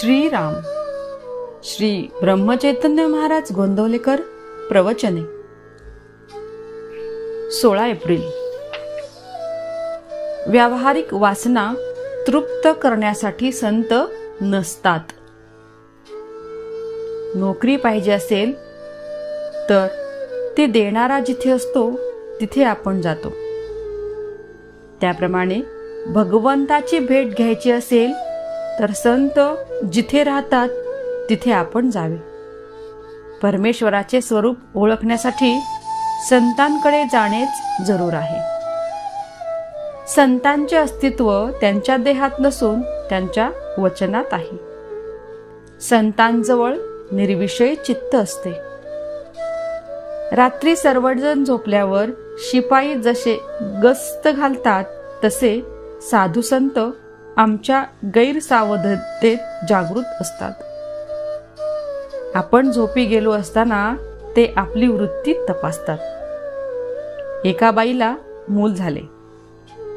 श्रीराम. श्री ब्रह्मचैतन्य महाराज गोंदवलेकर प्रवचने. सोळा एप्रिल. व्यावहारिक वासना तृप्त करण्यासाठी संत नसतात. नोकरी पाहिजे असेल तर ते देणारा जिथे असतो तिथे आपण जातो. त्याप्रमाणे भगवंताची भेट घ्यायची असेल तर संत जिथे राहतात तिथे आपण जावे. परमेश्वराचे स्वरूप ओळखण्यासाठी संतांकडे जाणेच जरूर आहे. संतांचे अस्तित्व त्यांच्या देहात नसून त्यांच्या वचनात आहे. संतांजवळ निर्विषय चित्त असते. रात्री सर्वजण झोपल्यावर शिपाई जसे गस्त घालतात तसे साधू संत आमच्या गैरसावधतेत जागृत असतात. आपण झोपी गेलो असताना ते आपली वृत्ती तपासतात. एका बाईला मूल झाले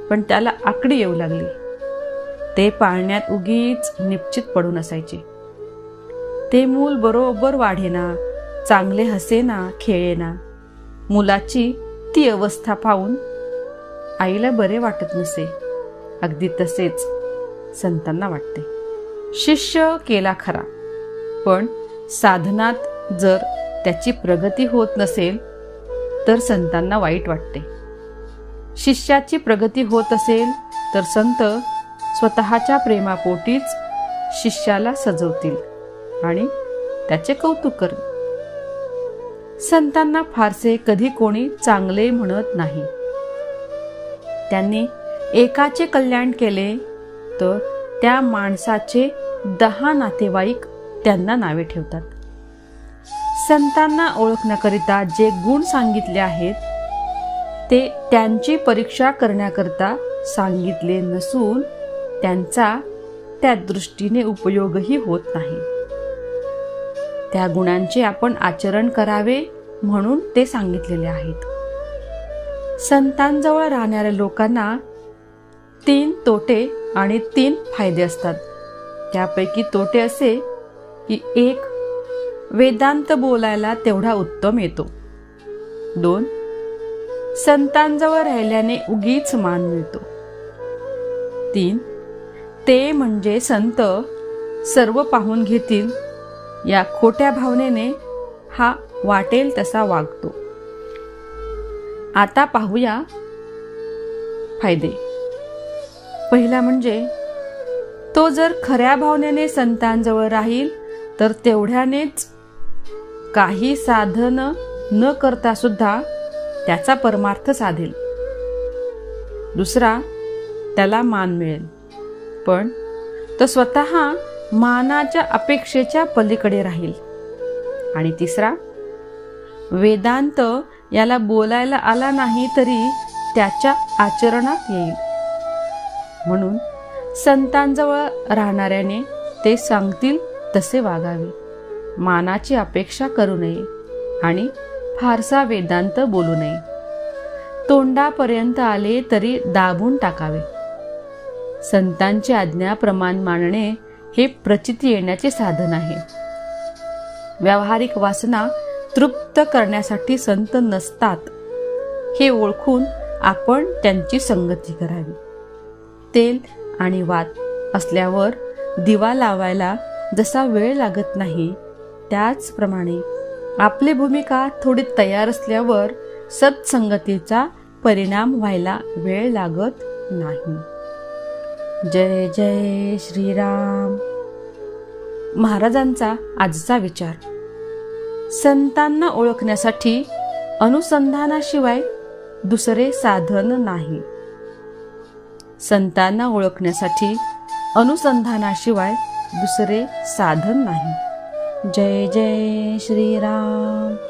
पण त्याला आकडी येऊ लागली. ते पाळण्यात उगीच निश्चित पडून असायचे ते मूल बरोबर वाढेना चांगले हसेना खेळेना. मुलाची ती अवस्था पाहून आईला बरे वाटत नसे. अगदी तसेच संतांना वाटते. शिष्य केला खरा. पण साधनात जर त्याची प्रगती होत नसेल तर संतांना वाईट वाटते. शिष्याची प्रगती होत असेल तर संत स्वतःच्या प्रेमापोटीच शिष्याला सजवतील आणि त्याचे कौतुक करतील. संतांना फारसे कधी कोणी चांगले म्हणत नाही. त्यांनी एकाचे कल्याण केले तर त्या माणसाचे दहा नातेवाईक त्यांना नावे ठेवतात. संतांना ओळखण्याकरिता जे गुण सांगितले आहेत ते त्यांची परीक्षा करण्याकरता सांगितले नसून त्यांचा त्या दृष्टीने उपयोगही होत नाही. त्या गुणांचे आपण आचरण करावे म्हणून ते सांगितलेले आहेत. संतांजवळ राहणाऱ्या लोकांना तीन तोटे आणि तीन फायदे असतात. त्यापैकी तोटे असे की एक वेदांत बोलायला तेवढा उत्तम येतो. दोन संतांजवळ राहिल्याने उगीच मान मिळतो. तीन ते म्हणजे संत सर्व पाहून घेतील या खोट्या भावनेने हा वाटेल तसा वागतो. आता पाहूया फायदे. पहिला म्हणजे तो जर खऱ्या भावनेने संतांजवळ राहील तर तेवढ्यानेच काही साधन न करता सुद्धा त्याचा परमार्थ साधेल. दुसरा त्याला मान मिळेल. पण तो स्वतः मानाच्या अपेक्षेच्या पलीकडे राहील. आणि तिसरा वेदांत याला बोलायला आला नाही तरी त्याच्या आचरणात येईल. म्हणून संतांजवळ राहणाऱ्याने ते सांगतील तसे वागावे. मानाची अपेक्षा करू नये आणि फारसा वेदांत बोलू नये. तोंडापर्यंत आले तरी दाबून टाकावे. संतांची आज्ञा प्रमाण मानणे हे प्रचिती येण्याचे साधन आहे. व्यावहारिक वासना तृप्त करण्यासाठी संत नसतात हे ओळखून आपण त्यांची संगती करावी. तेल आणि वात असल्यावर दिवा लावायला जसा वेळ लागत नाही त्याचप्रमाणे आपली भूमिका थोडी तयार असल्यावर सत्संगतीचा परिणाम व्हायला वेळ लागत नाही. जय जय श्रीराम. महाराजांचा आजचा विचार. संतांना ओळखण्यासाठी अनुसंधानाशिवाय दुसरे साधन नाही. संतांना ओळखण्यासाठी अनुसंधानाशिवाय दुसरे साधन नाही. जय जय श्रीराम.